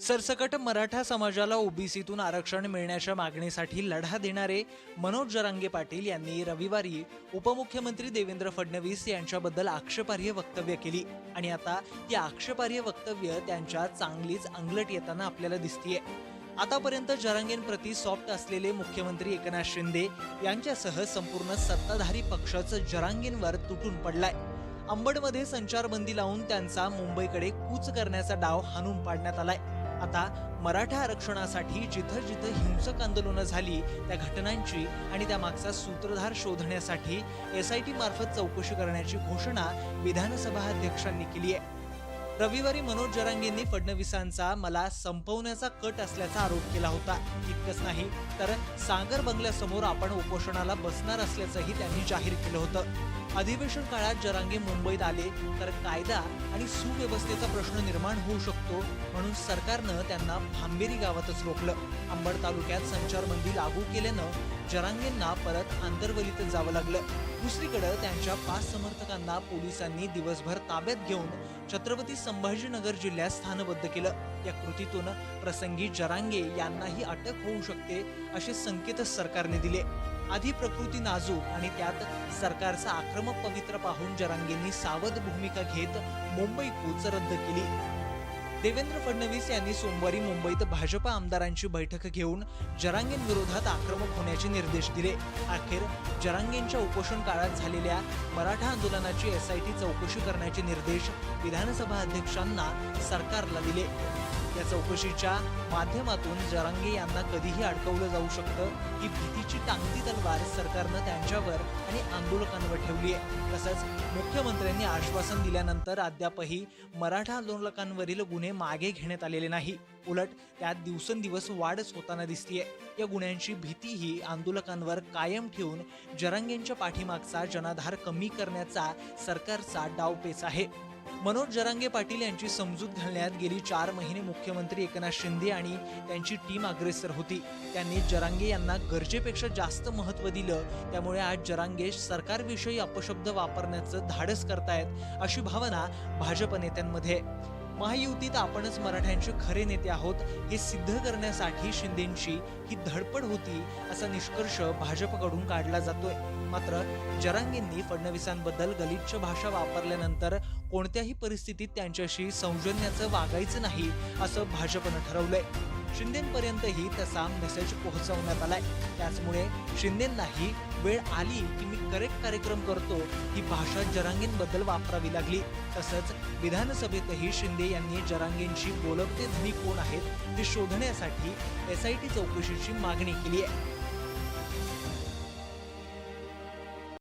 सरसकट मराठा समाजाला ओबीसीतून आरक्षण मिळण्याच्या मागणीसाठी लढा देणारे मनोज जरांगे पाटील यांनी रविवारी उपमुख्यमंत्री देवेंद्र फडणवीस यांच्याबद्दल आक्षेपार्ह वक्तव्य केली. आणि आता ती आक्षेपार्ह वक्तव्य त्यांच्या चांगलीच अंगलट येताना आपल्याला दिसतीये. आतापर्यंत जरांगेंप्रती सॉफ्ट असलेले मुख्यमंत्री एकनाथ शिंदे यांच्यासह संपूर्ण सत्ताधारी पक्षच जरांगेंवर तुटून पडलाय. अंबडमध्ये संचारबंदी लावून त्यांचा मुंबईकडे कूच करण्याचा डाव हाणून पाडण्यात आलाय. आता मराठा आरक्षणासाठी जिथं जिथं हिंसक आंदोलनं झाली त्या घटनांची आणि त्यामागचा सूत्रधार शोधण्यासाठी एस आय टी मार्फत चौकशी करण्याची घोषणा विधानसभा अध्यक्षांनी केली आहे. रविवारी मनोज जरांगेंनी फडणवीसांचा मला संपवण्याचा कट असल्याचा आरोप केला होता. इतकंच नाही तर सागर बंगल्यासमोर आपण उपोषणाला बसणार असल्याचंही त्यांनी जाहीर केलं होतं. अधिवेशन काळात जरांगे मुंबईत आले तर कायदा आणि सुव्यवस्थेचा प्रश्न निर्माण होऊ शकतो म्हणून सरकारनं त्यांना भांबेरी गावातच रोखलं. अंबड तालुक्यात संचारबंदी लागू केल्यानं जरांगेंना परत आंतरवलीत जावं लागलं. दुसरीकडे त्यांच्या पाच समर्थकांना पोलिसांनी दिवसभर ताब्यात घेऊन छत्रपती संभाजीनगर जिल्ह्यात स्थानबद्ध केलं. या कृतीतून प्रसंगी जरांगे यांनाही अटक होऊ शकते असे संकेत सरकारने दिले. आधी प्रकृती नाजूक आणि त्यात सरकारचा आक्रमक पवित्र पाहून जरांगेंनी सावध भूमिका घेत मुंबई कूच रद्द केली. देवेंद्र फडणवीस यांनी सोमवारी मुंबईत भाजपा आमदारांची बैठक घेऊन जरांगेंविरोधात आक्रमक होण्याचे निर्देश दिले. अखेर जरांगेंच्या उपोषण काळात झालेल्या मराठा आंदोलनाची एसआयटी चौकशी करण्याचे निर्देश विधानसभा अध्यक्षांना सरकारला दिले. या चौकशीच्या माध्यमातून जरांगे यांना कधीही अडकवलं जाऊ शकतं ही भीतीची टांग भारत सरकारनं त्यांच्यावर आणि आंदोलकांवर ठेवली आहे. तसंच मुख्यमंत्र्यांनी आश्वासन दिल्यानंतर अद्यापही मराठा आंदोलकांवरील गुन्हे मागे घेण्यात आलेले नाही. उलट त्यात दिवसेंदिवस वाढच होताना दिसतीये. या गुन्ह्यांची भीतीही आंदोलकांवर कायम ठेवून जरांगेंच्या पाठीमागचा जनाधार कमी करण्याचा सरकारचा डावपेच आहे. मनोज जरांगे पाटील यांची समजूत घालण्यात गेली चार महिने मुख्यमंत्री एकनाथ शिंदे आणि त्यांची टीम अग्रेसर होती. त्यांनी जरांगे यांना गरजेपेक्षा जास्त महत्त्व दिलं. त्यामुळे आज जरांगे सरकारविषयी अपशब्द वापरण्याचं धाडस करतायत अशी भावना भाजप नेत्यांमध्ये. आहे. महायुतीत आपणच मराठ्यांचे खरे नेते आहोत हे सिद्ध करण्यासाठी शिंदेंची ही धडपड होती असा निष्कर्ष भाजपकडून काढला जातोय. मात्र जरांगेंनी फडणवीसांबद्दल गलिच्छ भाषा वापरल्यानंतर कोणत्याही परिस्थितीत त्यांच्याशी सौजन्याचं वागायचं नाही असं भाजपनं ठरवलंय. शिंदेपर्यंतही तसा मेसेज पोहोचवण्यात आलाय. त्याचमुळे शिंदेंनाही वेळ आली की मी करेक्ट कार्यक्रम करतो ही भाषा जरांगींबद्दल वापरावी लागली. तसंच विधानसभेतही शिंदे यांनी जरांगींची बोलवते धनी कोण आहेत ते शोधण्यासाठी एस आय टी चौकशीची मागणी केली आहे.